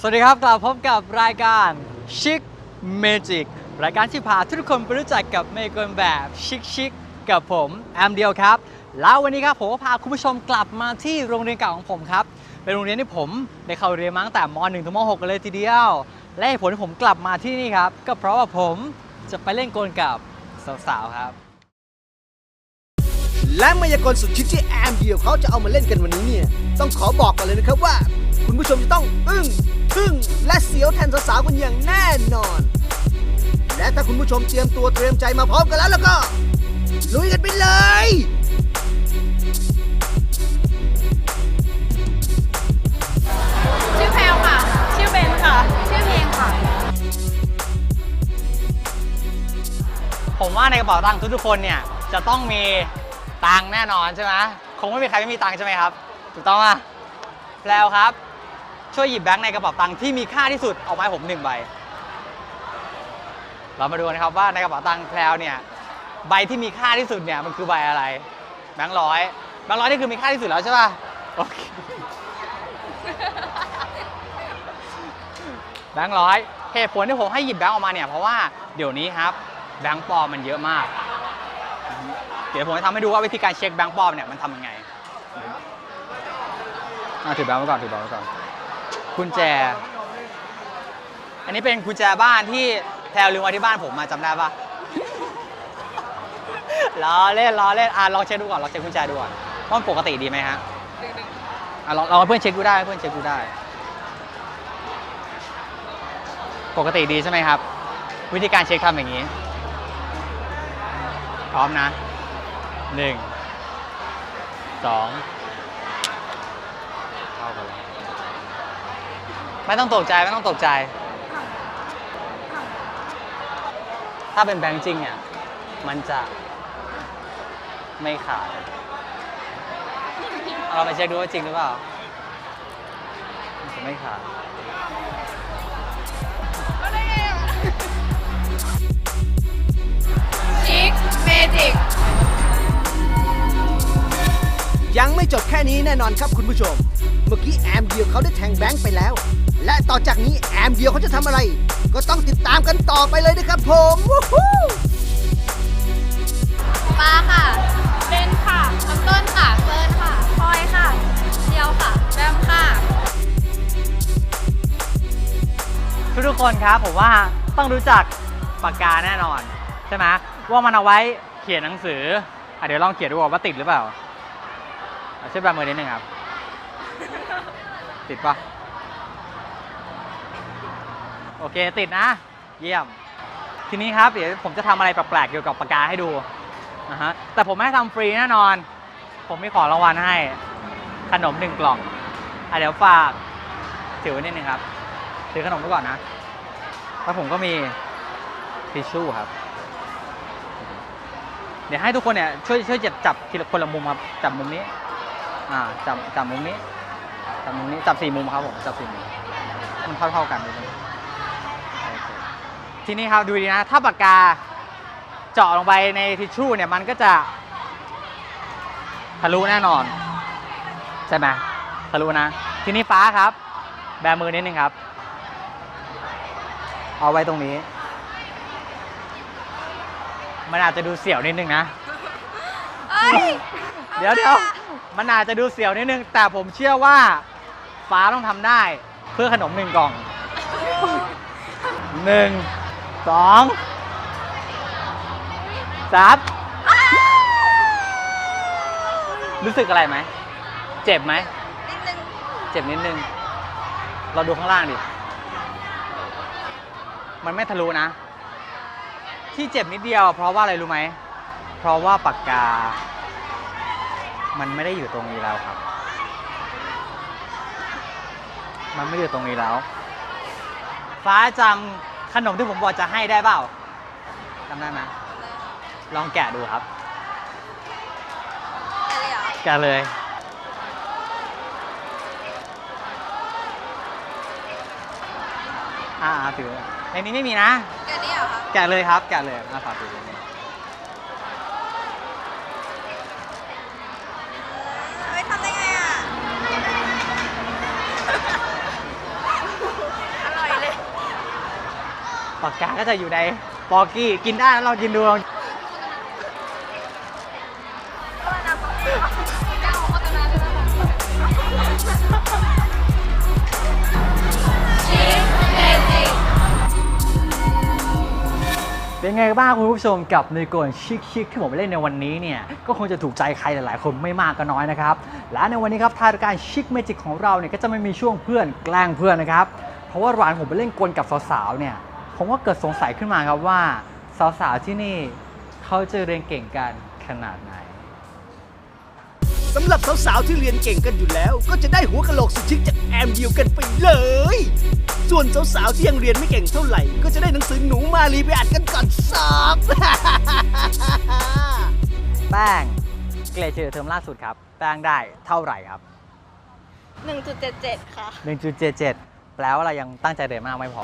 สวัสดีครับกลับพบกับรายการ Chic Magic รายการที่พาทุกคนไปรู้จักกับเมกลแบบชิคชิคๆกับผมแอมเดียวครับ แล้ววันนี้ครับผมก็พาคุณผู้ชมกลับมาที่โรงเรียนเก่าของผมครับ เป็นโรงเรียนที่ผมได้เข้าเรียนมาตั้งแต่ม .1 ถึงม .6 กันเลยทีเดียว และเหตุผลที่ผมกลับมาที่นี่ครับ ก็เพราะว่าผมจะไปเล่นกลกับสาวๆครับ และมายากลสุดชิคที่แอมเดียวเขาจะเอามาเล่นกันวันนี้เนี่ยต้องขอบอกก่อนเลยนะครับว่า คุณผู้ชมจะต้องอึ้งทึ่งและเสียวแทนสาวๆกันอย่างแน่นอน และถ้าคุณผู้ชมเตรียมตัวเตรียมใจมาพร้อมกันแล้วแล้วก็ ลุยกันไปเลยชื่อแพลวค่ะ ชื่อเบนค่ะ ชื่อเพลงค่ะ ผมว่าในกระเป๋าตังค์ทุกๆคนเนี่ยจะต้องมีตังค์แน่นอนใช่ไหมคงไม่มีใครไม่มีตังค์ใช่ไหมครับ ถูกต้องป่ะแพลวครับ ช่วยหยิบแบงค์ในกระเป๋าตังค์ที่มีค่าที่สุดออกมาให้ผมหนึ่งใบ เรามาดูนะครับว่าในกระเป๋าตังค์แพลวเนี่ยใบที่มีค่าที่สุดเนี่ยมันคือใบอะไร แบงค์ร้อยแบงค์ร้อยนี่คือมีค่าที่สุดแล้วใช่ป่ะโอเคแบงค์ร้อยเหตุผลที่ผมให้หยิบแบงค์ออกมาเนี่ยเพราะว่าเดี๋ยวนี้ครับแบงค์ปลอมมันเยอะมาก เดี๋ยวผมจะทำให้ดูว่าวิธีการเช็คแบงค์ปลอมเนี่ยมันทำยังไงอะถือแบงค์ไว้ก่อนถือแบงค์ไว้ก่อน กุญแจ อันนี้เป็นกุญแจบ้านที่แพลวลืมไว้ที่บ้านผมมาจำได้ปะล้อเล่นล้อเล่นอะลองเช็คดูก่อนลองเช็คกุญแจดูก่อนว่ามันปกติดีไหมฮะอะลองลองให้เพื่อนเช็คดูได้ให้เพื่อนเช็คดูได้ ปกติดีใช่ไหมครับ วิธีการเช็คทำอย่างนี้ พร้อมนะหนึ่งสองเข้ากันแล้ว ไม่ต้องตกใจไม่ต้องตกใจ ถ้าเป็นแบงค์จริงเนี่ย มันจะไม่ขาด เราไปเช็คดูว่าจริงหรือเปล่ามันจะไม่ขาดชิคเมจิก ยังไม่จบแค่นี้แน่นอนครับคุณผู้ชม เมื่อกี้แอมเดียวเขาได้แทงแบงค์ไปแล้ว และต่อจากนี้แอมเดียวเขาจะทำอะไร ก็ต้องติดตามกันต่อไปเลยนะครับผมวู้ฮู้ปาค่ะเบนค่ะน้ำต้นค่ะเฟิร์นค่ะพลอยค่ะเดียวค่ะแบมค่ะ ทุกๆคนครับผมว่าต้องรู้จักปากกาแน่นอน ใช่ไหมว่ามันเอาไว้เขียนหนังสืออะเดี๋ยวลองเขียนดูก่อนว่าติดหรือเปล่า อะช่วยแบมือนิดนึงครับ ติดปะโอเคติดนะ เยี่ยม ทีนี้ครับ เดี๋ยวผมจะทำอะไรแปลกๆเกี่ยวกับปากกาให้ดูนะฮะแต่ผมไม่ให้ทำฟรีแน่นอน ผมมีของรางวัลให้ ขนมหนึ่งกล่องอะเดี๋ยวฝากถือไว้นิดนึงครับ ถือขนมไปก่อนนะ แล้วผมก็มีทิชชู่ครับ เดี๋ยวให้ทุกคนเนี่ยช่วยช่วยจับจับทีละคนละมุมครับ จับมุมนี้ อ่าจับจับมุมนี้จับมุมนี้จับสี่มุมครับผมจับสี่มุมมันเท่าเท่าๆกันเลยนะโอเคทีนี้ครับดูดีนะถ้าปากกาเจาะลงไปในทิชชู่เนี่ยมันก็จะทะลุแน่นอน ใช่ไหมทะลุนะ ทีนี้ฟ้าครับ แบมือนิดนึงครับ เอาไว้ตรงนี้ มันอาจจะดูเสี่ยวนิดนึงนะเอ้ยเดี๋ยวเดี๋ยว มันอาจจะดูเสี่ยวนิดนึง แต่ผมเชื่อว่าฟ้าต้องทำได้เพื่อขนมหนึ่งกล่องหนึ่งสองสามรู้สึกอะไรไหม เจ็บไหม นิดนึงเจ็บนิดนึง เราดูข้างล่างดิ มันไม่ทะลุนะ ที่เจ็บนิดเดียว เพราะว่าอะไรรู้ไหม เพราะว่าปากกา มันไม่ได้อยู่ตรงนี้แล้วครับ มันไม่ได้อยู่ตรงนี้แล้ว ฟ้าจำขนมที่ผมบอกจะให้ได้เปล่าจำได้ไหมลองแกะดูครับอะไรเหรอแกะเลยอ่าถือในนี้ไม่มีนะ แกนี่เหรอคะแกะเลยครับ แกะเลยอะฝากถือเลย ปากกาก็จะอยู่ในปอกี้กินได้แล้วเรากินดูลองเป็นไงบ้างคุณผู้ชมกับในกลชิคๆที่ผมไปเล่นในวันนี้เนี่ยก็คงจะถูกใจใครหลาย ๆ คนไม่มากก็น้อยนะครับ และในวันนี้ครับทายการชิคเมจิกของเราเนี่ยก็จะไม่มีช่วงเพื่อนแกล้งเพื่อนนะครับ เพราะว่าร้านผมไปเล่นกลกับสาว ๆ เนี่ย ผมก็เกิดสงสัยขึ้นมาครับว่า สาวๆที่นี่เขาจะเรียนเก่งกันขนาดไหนสำหรับสาวๆที่เรียนเก่งกันอยู่แล้ว ก็จะได้หัวกะโหลกสุดชิคจากแอมเดียวกันไปเลย ส่วนสาวๆที่ยังเรียนไม่เก่งเท่าไหร่ ก็จะได้หนังสือหนูมาลีไปอ่านกันก่อนสอบแป้งเกรดเฉลี่ยเทอมล่าสุดครับ แป้งได้เท่าไหร่ครับ 1.77 ค่ะ 1.77 แปลว่าเรายังตั้งใจเรียนมากไม่พอ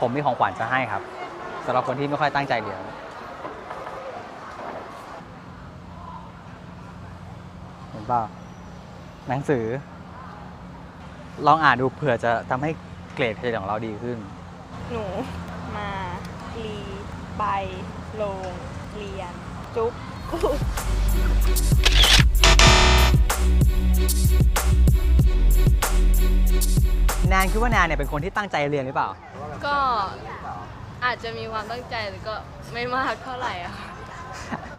ผมมีของขวัญจะให้ครับสำหรับคนที่ไม่ค่อยตั้งใจเรียนเห็นป่าหนังสือ ลองอ่านดูเผื่อจะทำให้เกรดเฉลี่ยของเราดีขึ้น หนูมาลีไปโรงเรียน จุ๊บกู แนนคิดว่าแนนเนี่ยเป็นคนที่ตั้งใจเรียนหรือเปล่า ก็อาจจะมีความตั้งใจหรือก็ไม่มากเท่าไหร่อะค่ะ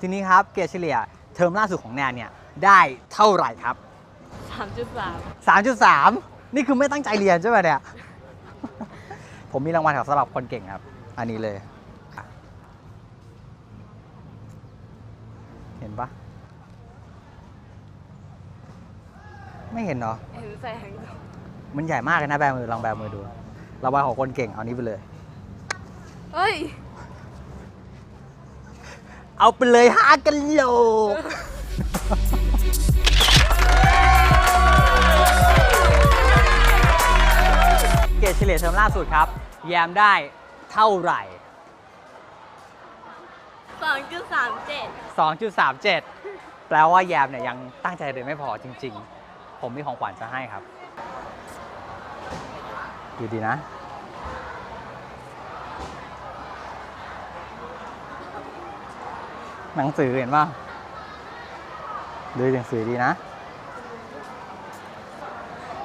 ทีนี้ครับเกรดเฉลี่ยเทอมล่าสุดของแนนเนี่ยได้เท่าไหร่ครับ3.3 3.3 นี่คือไม่ตั้งใจเรียนใช่ไหมเนี่ย ผมมีรางวัลสำหรับคนเก่งครับ อันนี้เลยอะเห็นปะ ไม่เห็นเนาะเห็นแสงมันใหญ่มากเลยนะแบมือลองแบมือดูรางวัลของคนเก่งเอานี้ไปเลย เฮ้ย เอาไปเลยห้ากันโหลกเกรดเฉลี่ยเทอมล่าสุดครับ แยมได้เท่าไหร่2.37 2.37 แปลว่าแยมเนี่ยยังตั้งใจเรียนไม่พอจริง ๆ ผมมีของขวัญจะให้ครับดูดีนะ หนังสือเห็นป่ะดูหนังสือดีนะ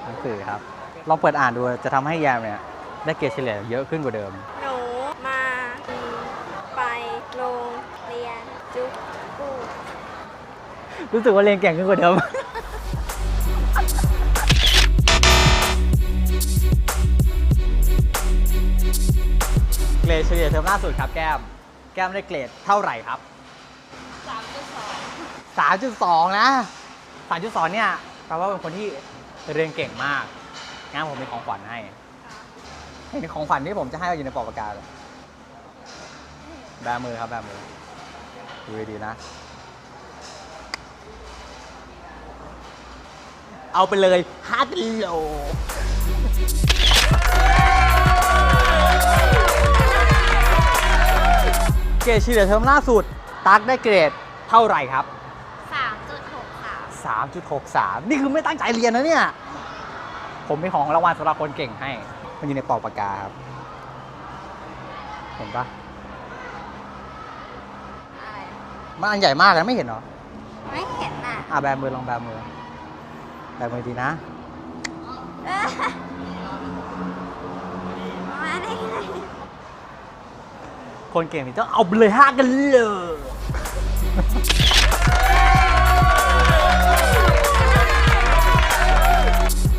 หนังสือครับ ลองเปิดอ่านดูจะทำให้แยมเนี่ย ได้เกรดเฉลี่ยเยอะขึ้นกว่าเดิม หนูมาลีไปโรงเรียนจุ๊บกูรู้สึกว่าเรียนเก่งขึ้นกว่าเดิม เกรดเฉลี่ยเทอมล่าสุดครับแก้ม แก้มได้เกรดเท่าไหร่ครับ 3.2 3.2 นะ 3.2 เนี่ยแปลว่าเป็นคนที่เรียนเก่งมากงั้นผมมีของขวัญให้เห็นของขวัญที่ผมจะให้เราอยู่ในปอกปากกาเลยแบมือครับแบมือดูดีนะ เอาไปเลยห้ากิโล เกรดเฉลี่ยเทอมล่าสุด ตักได้เกรดเท่าไหร่ครับ 3.63 3.63 นี่คือไม่ตั้งใจเรียนนะเนี่ย ผมมีของรางวัลสำหรับคนเก่งให้ มันอยู่ในปอกปากกาครับ เห็นปะอะไร มันอันใหญ่มากเลยไม่เห็นเหรอ ไม่เห็นอะอะแบมือลองแบมือ แบมือดีนะมาได้ไง คนเก่งนี่ต้องเอาไปเลยห้ากันเลย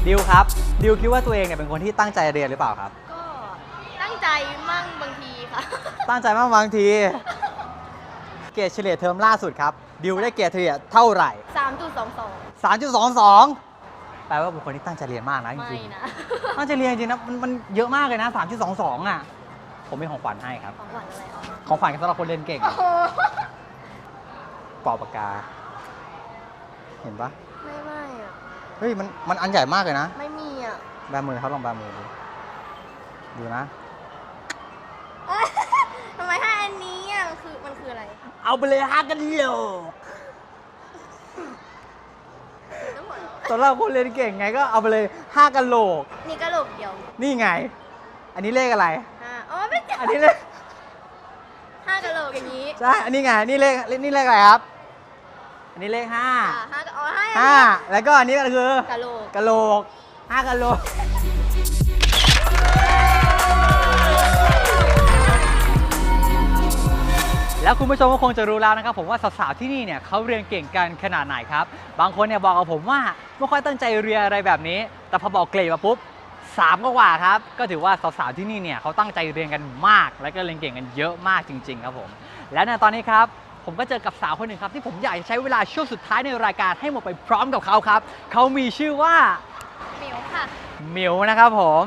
ดิวครับ ดิวคิดว่าตัวเองเนี่ยเป็นคนที่ตั้งใจเรียนหรือเปล่าครับ ก็ตั้งใจมั่งบางทีค่ะ ตั้งใจมากบางที เกรดเฉลี่ยเทอมล่าสุดครับ ดิวได้เกรดเฉลี่ยเท่าไหร่ 3.22 3.22 แปลว่าเป็นคนที่ตั้งใจเรียนมากนะจไม่ริงนะ ๆ ตั้งใจเรียนจริงๆนะมันมันเยอะมากเลยนะ 3.22 อะ ผมมีของขวัญให้ครับ ของขวัญอะไรอะของขวัญสำหรับคนเรียนเก่งโอ้โหปอกปากกา เห็นปะไม่ไม่อะ เฮ้ยมันมันอันใหญ่มากเลยนะ ไม่มีอะแบมือเขาลองแบมือดูดูนะ เอ้ยทำไมให้อันนี้อะมันคือมันคืออะไรเอาไปเลยห้ากันโลต้องหัวเราะสำหรับคนเรียนเก่งไงก็เอาไปเลยห้ากันโหลก นี่ก็โหลกเดียว นี่ไง อันนี้เลขอะไรห้า อ๋อไม่ใช่อันนี้เลขห้ากะโหลกอย่างนี้ใช่อันนี้ไงนี่เลขนี่เลขอะไรครับ อันนี้เลขห้าอ่าห้ากะอ๋อห้าห้าแล้วก็อันนี้ก็คือ กะโหลกกะโหลกห้ากะโหลกแล้วคุณผู้ชมก็คงจะรู้แล้วนะครับผมว่าสาวๆที่นี่เนี่ยเขาเรียนเก่งกันขนาดไหนครับ บางคนเนี่ยบอกกับผมว่าไม่ค่อยตั้งใจเรียนอะไรแบบนี้ แต่พอบอกเกรดมาปุ๊บ สามก็กว่าครับ ก็ถือว่าสาวๆที่นี่เนี่ยเขาตั้งใจเรียนกันมาก และก็เรียนเก่งกันเยอะมากจริง ๆ ครับผม และในตอนนี้ครับผมก็เจอกับสาวคนหนึ่งครับ ที่ผมอยากจะใช้เวลาช่วงสุดท้ายในรายการให้หมดไปพร้อมกับเขาครับ เขามีชื่อว่าหมิวค่ะหมิวนะครับผม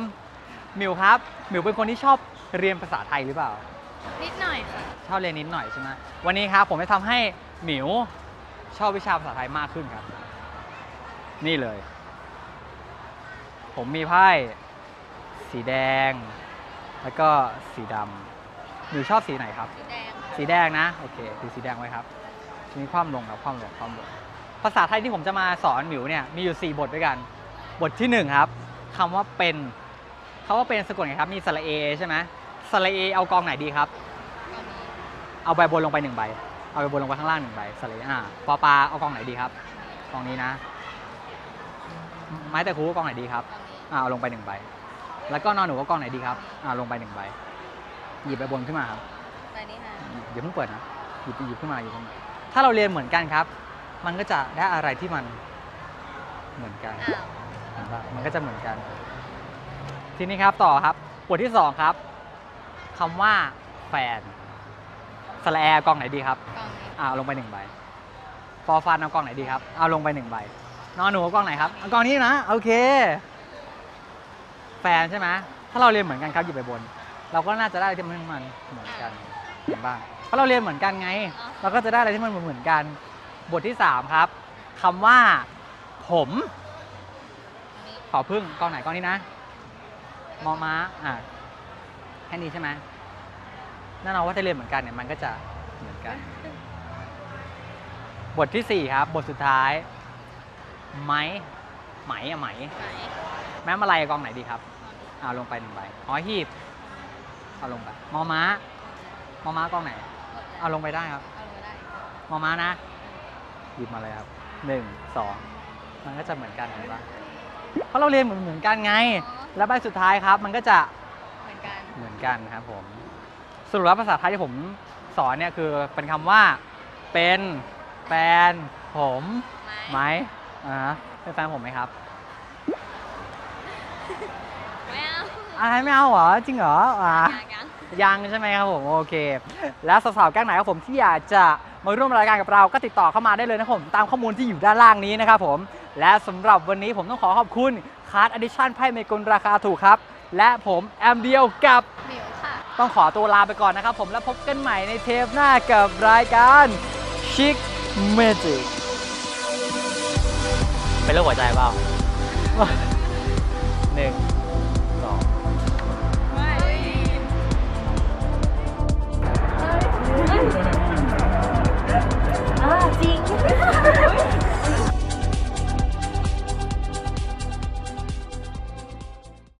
หมิวครับหมิวเป็นคนที่ชอบเรียนภาษาไทยหรือเปล่า นิดหน่อยค่ะชอบเรียนนิดหน่อยใช่ไหมวันนี้ครับผมจะทำให้หมิวชอบวิชาภาษาไทยมากขึ้นครับ นี่เลย ผมมีไพ่สีแดง แล้วก็สีดำหมิวชอบสีไหนครับ สีแดงค่ะสีแดงนะ โอเคถือสีแดงไว้ครับทีนี้ความลงครับความลงความลงภาษาไทยที่ผมจะมาสอนหมิวเนี่ยมีอยู่ 4 บทด้วยกัน บทที่ 1 ครับคำว่าเป็นคำว่าเป็นสะกดไงครับ มีสระเอใช่ไหมสระเอเอากองไหนดีครับตอนนี้เอาใบบนลงไปหนึ่งใบ เอาใบบนลงไปข้างล่างหนึ่งใบสระเออ่าปอปลาเอากองไหนดีครับ กองนี้นะ ไม้แต่ครูกองไหนดีครับต อนนี้อ่าเอาลงไปหนึ่งใบ แล้วก็นอนหนูก็กองไหนดีครับ อ่าลงไปหนึ่งใบ หยิบใบบนขึ้นมาครับตอนนี้ค่ะเดี๋ยวเพิ่งเปิดนะ หยิบหยิบขึ้นมาหยิบขึ้นมา ถ้าเราเรียนเหมือนกันครับ มันก็จะได้อะไรที่มันเหมือนกันอ้าวเห็นปะมันก็จะเหมือนกัน ทีนี้ครับต่อครับบทที่สองครับคำว่าแฟนสระแอร์กองไหนดีครับกองนี้อ่าเอาลงไปหนึ่งใบฟอร์ฟันเอากล้องไหนดีครับ เอาลงไปหนึ่งใบ นอนหนูเอากล้องไหนครับ เอากล้องนี้นะ โอเคแฟนใช่ไหมถ้าเราเรียนเหมือนกันครับหยิบไปบน เราก็น่าจะได้อะไรที่มันมันเหมือนกันเห็นบ้างเพราะเราเรียนเหมือนกันไง เราก็จะได้อะไรที่มันเหมือนกัน บทที่สามครับคำว่า ผมตรงนี้ขอพึ่งกล้องไหนกล้องนี้นะมอม้าอะแค่นี้ใช่ไหมแน่นอนว่าถ้าเรียนเหมือนกันเนี่ยมันก็จะเหมือนกัน บทที่สี่ครับ บทสุดท้ายไหมไหมอะไหมไหนแม้มาลายกองไหนดีครับตอนนี้ เอาลงไปหนึ่งใบหอหีบ เอาลงไป มอม้ามอม้ากองไหน เอาลงไปได้ครับ เอาลงไปได้มอม้านะ หยิบมาเลยครับหนึ่งสองมันก็จะเหมือนกันเห็นปะเพราะเราเรียนเหมือนเหมือนกันไงอ๋อแล้วใบสุดท้ายครับ มันก็จะเหมือนกันเหมือนกันครับผมสรุปแล้วภาษาไทยที่ผมสอนเนี่ยคือเป็นคำว่า เป็นแฟนผมไหมไหมอ่าฮะเป็นแฟนผมไหมครับ ไม่เอาอะไรไม่เอาเหรอจริงเหรออ่ายังยังยังใช่ไหมครับผมโอเค แล้วสาวๆแก๊งไหนครับผมที่อยากจะมาร่วมรายการกับเราก็ติดต่อเข้ามาได้เลยนะครับผมตามข้อมูลที่อยู่ด้านล่างนี้นะครับผม และสำหรับวันนี้ผมต้องขอขอบคุณคาร์ดอดิชั่นไพ่เมกุลราคาถูกครับ และผมแอมเดียวกับหมิวค่ะ ต้องขอตัวลาไปก่อนนะครับผมแล้วพบกันใหม่ในเทปหน้ากับรายการ Chic Magic เป็นเรื่องหัวใจเปล่า อ่าจริง